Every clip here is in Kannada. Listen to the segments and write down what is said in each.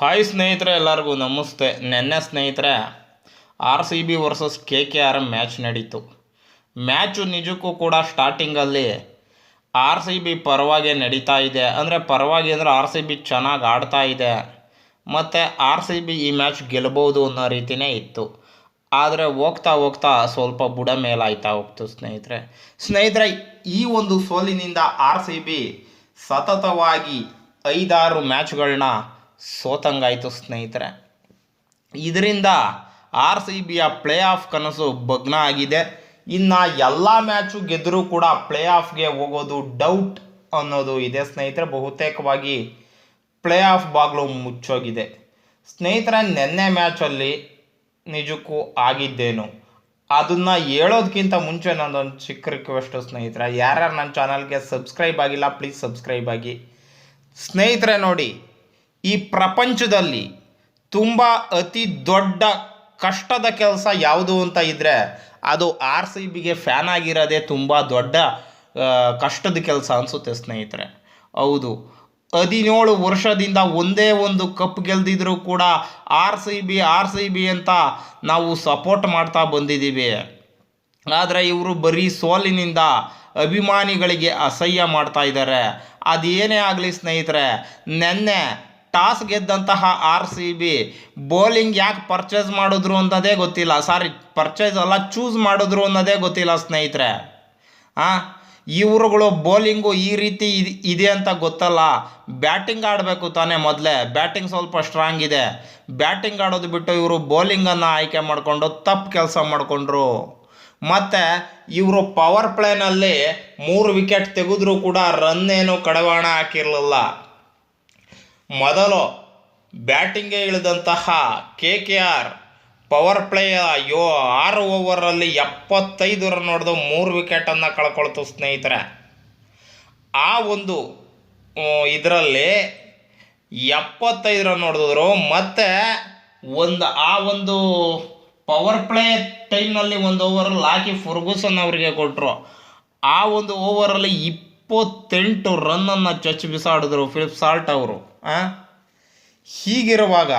ಹಾಯ್ ಸ್ನೇಹಿತರೆ, ಎಲ್ಲರಿಗೂ ನಮಸ್ತೆ. ನೆನ್ನೆ ಸ್ನೇಹಿತರೆ, R C B versus K K R match ನಡೀತು. ಮ್ಯಾಚು ನಿಜಕ್ಕೂ ಕೂಡ ಸ್ಟಾರ್ಟಿಂಗಲ್ಲಿ ಆರ್ ಸಿ ಬಿ ಪರವಾಗಿ ನಡೀತಾ ಇದೆ. ಅಂದರೆ ಪರವಾಗಿ ಅಂದರೆ ಆರ್ ಸಿ ಬಿ ಚೆನ್ನಾಗಿ ಆಡ್ತಾ ಇದೆ. ಮತ್ತು ಆರ್ ಸಿ ಬಿ ಈ ಮ್ಯಾಚ್ ಗೆಲ್ಲಬಹುದು ಅನ್ನೋ ರೀತಿಯೇ ಇತ್ತು. ಆದರೆ ಹೋಗ್ತಾ ಹೋಗ್ತಾ ಸ್ವಲ್ಪ ಬುಡ ಮೇಲಾಯ್ತಾ ಹೋಗ್ತು ಸ್ನೇಹಿತರೆ. ಸ್ನೇಹಿತರೆ, ಈ ಒಂದು ಸೋಲಿನಿಂದ ಆರ್ ಸಿ ಬಿ ಸತತವಾಗಿ ಐದಾರು ಮ್ಯಾಚ್ಗಳನ್ನ ಸೋತಂಗಾಯಿತು ಸ್ನೇಹಿತರೆ. ಇದರಿಂದ ಆರ್ ಸಿ ಬಿಯ ಪ್ಲೇ ಆಫ್ ಕನಸು ಭಗ್ನ ಆಗಿದೆ. ಇನ್ನು ಎಲ್ಲ ಮ್ಯಾಚು ಗೆದ್ದರೂ ಕೂಡ ಪ್ಲೇ ಆಫ್ಗೆ ಹೋಗೋದು ಡೌಟ್ ಅನ್ನೋದು ಇದೆ ಸ್ನೇಹಿತರೆ. ಬಹುತೇಕವಾಗಿ ಪ್ಲೇ ಆಫ್ ಬಾಗ್ಲು ಮುಚ್ಚೋಗಿದೆ. ಸ್ನೇಹಿತರೆ, ನಿನ್ನೆ ಮ್ಯಾಚಲ್ಲಿ ನಿಜಕ್ಕೂ ಆಗಿದ್ದೇನು? ಅದನ್ನು ಹೇಳೋದಕ್ಕಿಂತ ಮುಂಚೆ ನನ್ನದೊಂದು ಚಿಕ್ಕ ರಿಕ್ವೆಸ್ಟು ಸ್ನೇಹಿತರೆ. ಯಾರ್ಯಾರು ನನ್ನ ಚಾನಲ್ಗೆ ಸಬ್ಸ್ಕ್ರೈಬ್ ಆಗಿಲ್ಲ ಪ್ಲೀಸ್ ಸಬ್ಸ್ಕ್ರೈಬ್ ಆಗಿ. ಸ್ನೇಹಿತರೆ ನೋಡಿ ಈ ಪ್ರಪಂಚದಲ್ಲಿ ತುಂಬ ಅತಿ ದೊಡ್ಡ ಕಷ್ಟದ ಕೆಲಸ ಯಾವುದು ಅಂತ ಇದ್ದರೆ ಅದು ಆರ್ ಸಿ ಬಿಗೆ ಫ್ಯಾನ್ ಆಗಿರೋದೇ ತುಂಬ ದೊಡ್ಡ ಕಷ್ಟದ ಕೆಲಸ ಅನಿಸುತ್ತೆ ಸ್ನೇಹಿತರೆ. ಹೌದು. ಹದಿನೇಳು ವರ್ಷದಿಂದ ಒಂದೇ ಒಂದು ಕಪ್ ಗೆಲ್ದಿದ್ರೂ ಕೂಡ R C B, R C B ಅಂತ ನಾವು ಸಪೋರ್ಟ್ ಮಾಡ್ತಾ ಬಂದಿದ್ದೀವಿ. ಆದರೆ ಇವರು ಬರೀ ಸೋಲಿನಿಂದ ಅಭಿಮಾನಿಗಳಿಗೆ ಅಸಹ್ಯ ಮಾಡ್ತಾ ಇದ್ದಾರೆ. ಅದೇನೇ ಆಗಲಿ ಸ್ನೇಹಿತರೆ, ನೆನ್ನೆ ಟಾಸ್ ಗೆದ್ದಂತಹ ಆರ್ ಸಿ ಬಿ ಬೌಲಿಂಗ್ ಯಾಕೆ ಪರ್ಚೇಸ್ ಮಾಡಿದ್ರು ಅನ್ನೋದೇ ಗೊತ್ತಿಲ್ಲ. ಸಾರಿ, ಪರ್ಚೇಸ್ ಅಲ್ಲ, ಚೂಸ್ ಮಾಡಿದ್ರು ಅನ್ನೋದೇ ಗೊತ್ತಿಲ್ಲ ಸ್ನೇಹಿತರೆ. ಹಾಂ ಇವರುಗಳು ಬೌಲಿಂಗು ಈ ರೀತಿ ಇದ್- ಅಂತ ಗೊತ್ತಲ್ಲ. ಬ್ಯಾಟಿಂಗ್ ಆಡಬೇಕು ತಾನೇ ಮೊದಲೇ. ಬ್ಯಾಟಿಂಗ್ ಸ್ವಲ್ಪ ಸ್ಟ್ರಾಂಗ್ ಇದೆ. ಬ್ಯಾಟಿಂಗ್ ಆಡೋದು ಬಿಟ್ಟು ಇವರು ಬೌಲಿಂಗನ್ನು ಆಯ್ಕೆ ಮಾಡಿಕೊಂಡು ತಪ್ಪು ಕೆಲಸ ಮಾಡಿಕೊಂಡ್ರು. ಮತ್ತು ಇವರು ಪವರ್ ಪ್ಲೇನಲ್ಲಿ ಮೂರು ವಿಕೆಟ್ ತೆಗೆದ್ರೂ ಕೂಡ ರನ್ ಏನು ಕಡವಾಣ ಹಾಕಿರಲಿಲ್ಲ. ಮೊದಲು ಬ್ಯಾಟಿಂಗ್ಗೆ ಇಳಿದಂತಹ ಕೆ ಕೆ ಆರ್ ಪವರ್ ಪ್ಲೇಯ ಯೋ ಆರು ಓವರಲ್ಲಿ ಎಪ್ಪತ್ತೈದು ರನ್ ಹೊಡೆದು ಮೂರು ವಿಕೆಟನ್ನು ಕಳ್ಕೊಳ್ತು ಸ್ನೇಹಿತರೆ. ಆ ಒಂದು ಇದರಲ್ಲಿ ಎಪ್ಪತ್ತೈದು ರನ್ ಹೊಡೆದ್ರು ಮತ್ತು ಒಂದು, ಆ ಒಂದು ಪವರ್ ಪ್ಲೇ ಟೈಮ್ನಲ್ಲಿ ಒಂದು ಓವರಲ್ಲಿ ಹಾಕಿ ಫುರ್ಗುಸನ್ ಅವರಿಗೆ ಕೊಟ್ಟರು ಆ ಒಂದು ಓವರಲ್ಲಿ ಇಪ್ಪತ್ತೆಂಟು ರನ್ನನ್ನು ಚಚ್ಚಿ ಬಿಸಾಡಿದ್ರು ಫಿಲಿಪ್ ಸಾಲ್ಟ್ ಅವರು ಹೀಗಿರುವಾಗ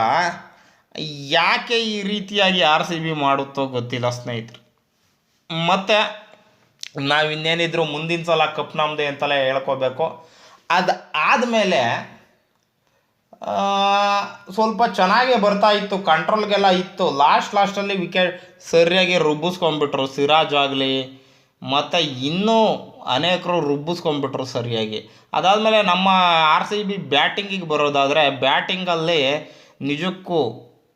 ಯಾಕೆ ಈ ರೀತಿಯಾಗಿ ಆರ್ ಸಿ ಬಿ ಮಾಡುತ್ತೋ ಗೊತ್ತಿಲ್ಲ ಸ್ನೇಹಿತರು. ಮತ್ತು ನಾವು ಇನ್ನೇನಿದ್ರು ಮುಂದಿನ ಸಲ ಕಪ್ ನಮ್ಮದೇ ಅಂತಲೇ ಹೇಳ್ಕೋಬೇಕು. ಅದು ಆದಮೇಲೆ ಸ್ವಲ್ಪ ಚೆನ್ನಾಗೇ ಬರ್ತಾ ಇತ್ತು ಕಂಟ್ರೋಲ್ಗೆಲ್ಲ ಇತ್ತು. ಲಾಸ್ಟ್ ಲಾಸ್ಟಲ್ಲಿ ವಿಕೆಟ್ ಸರಿಯಾಗಿ ರುಬ್ಬಿಸ್ಕೊಂಡ್ಬಿಟ್ರು. ಸಿರಾಜ್ ಆಗಲಿ ಮತ್ತು ಇನ್ನೂ ಅನೇಕರು ರುಬ್ಬಿಸ್ಕೊಂಡ್ಬಿಟ್ರು ಸರಿಯಾಗಿ. ಅದಾದಮೇಲೆ ನಮ್ಮ ಆರ್ ಸಿ ಬಿ ಬ್ಯಾಟಿಂಗಿಗೆ ಬರೋದಾದರೆ ಬ್ಯಾಟಿಂಗಲ್ಲಿ ನಿಜಕ್ಕೂ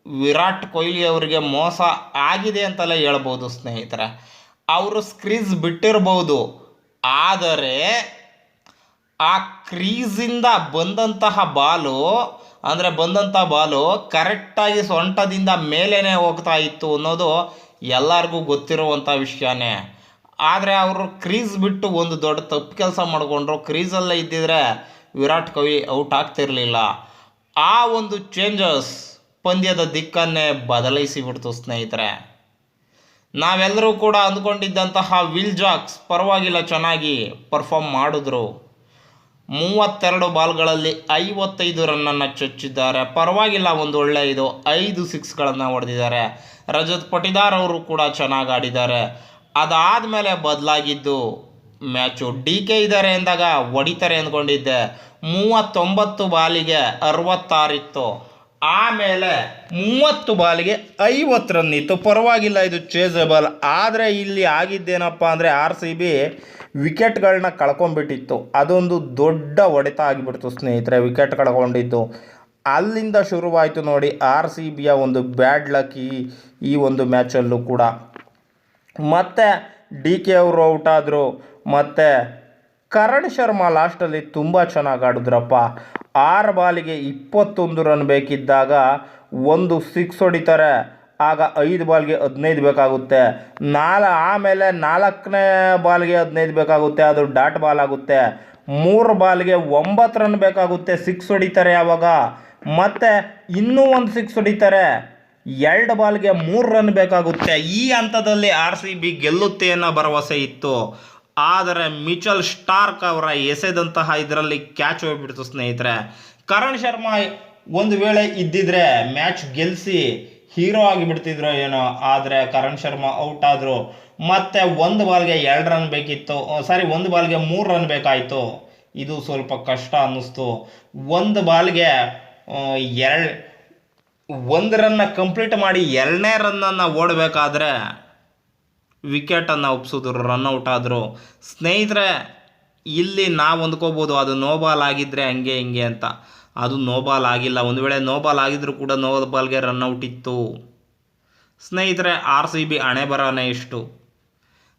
ವಿರಾಟ್ ಕೊಹ್ಲಿ ಅವರಿಗೆ ಮೋಸ ಆಗಿದೆ ಅಂತಲೇ ಹೇಳ್ಬೋದು ಸ್ನೇಹಿತರೆ. ಅವರು ಸ್ಕ್ರೀಸ್ ಬಿಟ್ಟಿರ್ಬೋದು. ಆದರೆ ಆ ಕ್ರೀಸಿಂದ ಬಂದಂತಹ ಬಾಲು, ಅಂದರೆ ಬಂದಂಥ ಬಾಲು ಕರೆಕ್ಟಾಗಿ ಸೊಂಟದಿಂದ ಮೇಲೇ ಹೋಗ್ತಾ ಇತ್ತು ಅನ್ನೋದು ಎಲ್ಲರಿಗೂ ಗೊತ್ತಿರುವಂಥ ವಿಷಯನೇ. ಆದರೆ ಅವರು ಕ್ರೀಸ್ ಬಿಟ್ಟು ಒಂದು ದೊಡ್ಡ ತಪ್ಪು ಕೆಲಸ ಮಾಡಿಕೊಂಡ್ರು. ಕ್ರೀಸಲ್ಲೇ ಇದ್ದಿದ್ರೆ ವಿರಾಟ್ ಕೊಹ್ಲಿ ಔಟ್ ಆಗ್ತಿರಲಿಲ್ಲ. ಆ ಒಂದು ಚೇಂಜಸ್ ಪಂದ್ಯದ ದಿಕ್ಕನ್ನೇ ಬದಲಾಯಿಸಿ ಬಿಡ್ತು ಸ್ನೇಹಿತರೆ. ನಾವೆಲ್ಲರೂ ಕೂಡ ಅಂದ್ಕೊಂಡಿದ್ದಂತಹ ವಿಲ್ ಜಾಕ್ಸ್ ಪರವಾಗಿಲ್ಲ ಚೆನ್ನಾಗಿ ಪರ್ಫಾರ್ಮ್ ಮಾಡಿದ್ರು. ಮೂವತ್ತೆರಡು ಬಾಲ್ಗಳಲ್ಲಿ ಐವತ್ತೈದು ರನ್ನನ್ನು ಚುಚ್ಚಿದ್ದಾರೆ. ಪರವಾಗಿಲ್ಲ ಒಂದು ಒಳ್ಳೆ ಇದು, ಐದು ಸಿಕ್ಸ್ಗಳನ್ನು ಹೊಡೆದಿದ್ದಾರೆ. ರಜತ್ ಪಟಿದಾರ್ ಅವರು ಕೂಡ ಚೆನ್ನಾಗಿ ಆಡಿದ್ದಾರೆ. ಅದಾದಮೇಲೆ ಬದಲಾಗಿದ್ದು ಮ್ಯಾಚು ಡಿ ಕೆ ಇದ್ದಾರೆ ಎಂದಾಗ ಹೊಡಿತಾರೆ ಅಂದ್ಕೊಂಡಿದ್ದೆ. ಮೂವತ್ತೊಂಬತ್ತು ಬಾಲಿಗೆ ಅರವತ್ತಾರಿತ್ತು. ಆಮೇಲೆ ಮೂವತ್ತು ಬಾಲಿಗೆ ಐವತ್ತು ರನ್ ಇತ್ತು ಪರವಾಗಿಲ್ಲ ಇದು ಚೇಸಬಲ್. ಆದರೆ ಇಲ್ಲಿ ಆಗಿದ್ದೇನಪ್ಪ ಅಂದರೆ ಆರ್ ಸಿ ಬಿ ವಿಕೆಟ್ಗಳನ್ನ ಕಳ್ಕೊಂಡ್ಬಿಟ್ಟಿತ್ತು. ಅದೊಂದು ದೊಡ್ಡ ಹೊಡೆತ ಆಗಿಬಿಡ್ತು ಸ್ನೇಹಿತರೆ, ವಿಕೆಟ್ ಕಳ್ಕೊಂಡಿದ್ದು. ಅಲ್ಲಿಂದ ಶುರುವಾಯಿತು ನೋಡಿ ಆರ್ ಸಿ ಬಿಯ ಒಂದು ಬ್ಯಾಡ್ ಲಕ್ ಈ ಒಂದು ಮ್ಯಾಚಲ್ಲೂ ಕೂಡ. ಮತ್ತು ಡಿ ಕೆ ಅವರು ಔಟ್ ಆದರು, ಮತ್ತು ಕರಣ್ ಶರ್ಮಾ ಲಾಸ್ಟಲ್ಲಿ ತುಂಬ ಚೆನ್ನಾಗಿ ಆಡಿದ್ರಪ್ಪ. ಆರು ಬಾಲಿಗೆ ಇಪ್ಪತ್ತೊಂದು ರನ್ ಬೇಕಿದ್ದಾಗ ಒಂದು ಸಿಕ್ಸ್ ಹೊಡಿತಾರೆ, ಆಗ ಐದು ಬಾಲ್ಗೆ ಹದಿನೈದು ಬೇಕಾಗುತ್ತೆ. ನಾಲ್, ಆಮೇಲೆ ನಾಲ್ಕನೇ ಬಾಲ್ಗೆ ಹದಿನೈದು ಬೇಕಾಗುತ್ತೆ, ಅದು ಡಾಟ್ ಬಾಲ್ ಆಗುತ್ತೆ. ಮೂರು ಬಾಲ್ಗೆ ಒಂಬತ್ತು ರನ್ ಬೇಕಾಗುತ್ತೆ ಸಿಕ್ಸ್ ಹೊಡಿತಾರೆ ಆವಾಗ ಮತ್ತು ಇನ್ನೂ ಒಂದು ಸಿಕ್ಸ್ ಹೊಡಿತಾರೆ. ಎರಡು ಬಾಲ್ಗೆ ಮೂರು ರನ್ ಬೇಕಾಗುತ್ತೆ. ಈ ಹಂತದಲ್ಲಿ ಆರ್ ಸಿ ಬಿ ಗೆಲ್ಲುತ್ತೆ ಅನ್ನೋ ಭರವಸೆ ಇತ್ತು. ಆದರೆ ಮಿಚಲ್ ಸ್ಟಾರ್ಕ್ ಅವರ ಎಸೆದಂತಹ ಇದರಲ್ಲಿ ಕ್ಯಾಚ್ ಹೋಗ್ಬಿಡ್ತು ಸ್ನೇಹಿತರೆ. ಕರಣ್ ಶರ್ಮಾ ಒಂದು ವೇಳೆ ಇದ್ದಿದ್ರೆ ಮ್ಯಾಚ್ ಗೆಲ್ಲಿಸಿ ಹೀರೋ ಆಗಿಬಿಡ್ತಿದ್ರು ಏನೋ. ಆದರೆ ಕರಣ್ ಶರ್ಮಾ ಔಟ್ ಆದರು. ಮತ್ತೆ ಒಂದು ಬಾಲ್ಗೆ ಎರಡು ರನ್ ಬೇಕಿತ್ತು. ಸಾರಿ, ಒಂದು ಬಾಲ್ಗೆ ಮೂರು ರನ್ ಬೇಕಾಯಿತು. ಇದು ಸ್ವಲ್ಪ ಕಷ್ಟ ಅನ್ನಿಸ್ತು. ಒಂದು ಬಾಲ್ಗೆ ಎರಡು ಒಂದು ರನ್ನ ಕಂಪ್ಲೀಟ್ ಮಾಡಿ ಎರಡನೇ ರನ್ನನ್ನು ಓಡಬೇಕಾದ್ರೆ ವಿಕೆಟನ್ನು ಒಪ್ಸಿದ್ರು ರನ್ಔಟ್ ಆದರು. ಸ್ನೇಹಿತರೆ, ಇಲ್ಲಿ ನಾವು ಹೊಂದ್ಕೋಬೋದು, ಅದು ನೋಬಾಲ್ ಆಗಿದ್ದರೆ ಹಂಗೆ ಹಿಂಗೆ ಅಂತ. ಅದು ನೋಬಾಲ್ ಆಗಿಲ್ಲ. ಒಂದು ವೇಳೆ ನೋಬಾಲ್ ಆಗಿದ್ದರೂ ಕೂಡ ನೋಬಾಲ್ಗೆ ರನ್ ರನ್ಔಟ್ ಇತ್ತು. ಸ್ನೇಹಿತರೆ ಆರ್ ಸಿ ಬಿ ಹಣೆ ಬರೋನೇ ಇಷ್ಟು.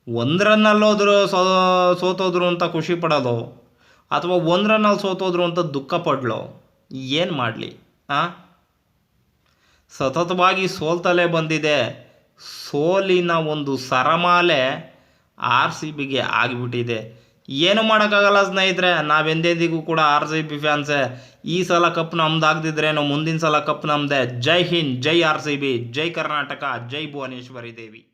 ಒಂದು ರನ್ನಲ್ಲೋದ್ರು ಸೋತೋದ್ರು ಅಂತ ಖುಷಿ ಪಡೋದು? ಅಥವಾ ಒಂದು ರನ್ನಲ್ಲಿ ಸೋತೋದ್ರು ಅಂತ ದುಃಖ ಪಡಲು? ಏನು ಮಾಡಲಿ ಹಾಂ ಸತತವಾಗಿ ಸೋಲ್ತಲೇ ಬಂದಿದೆ. ಸೋಲಿನ ಒಂದು ಸರಮಾಲೆ ಆರ್ ಸಿ ಬಿಗೆ ಆಗಿಬಿಟ್ಟಿದೆ. ಏನು ಮಾಡೋಕ್ಕಾಗಲ್ಲ ಸ್ನೇಹಿತರೆ, ನಾವೆಂದೆಂದಿಗೂ ಕೂಡ ಆರ್ ಸಿ ಬಿ ಫ್ಯಾನ್ಸೆ, ಈ ಸಲ ಕಪ್ ನಮ್ದಾಗ್ದಿದ್ರೇನು ಮುಂದಿನ ಸಲ ಕಪ್ ನಮ್ಮದೇ ಜೈ ಹಿಂದ್, ಜೈ ಆರ್ ಸಿ ಬಿ ಜೈ ಕರ್ನಾಟಕ, ಜೈ ಭುವನೇಶ್ವರಿ ದೇವಿ.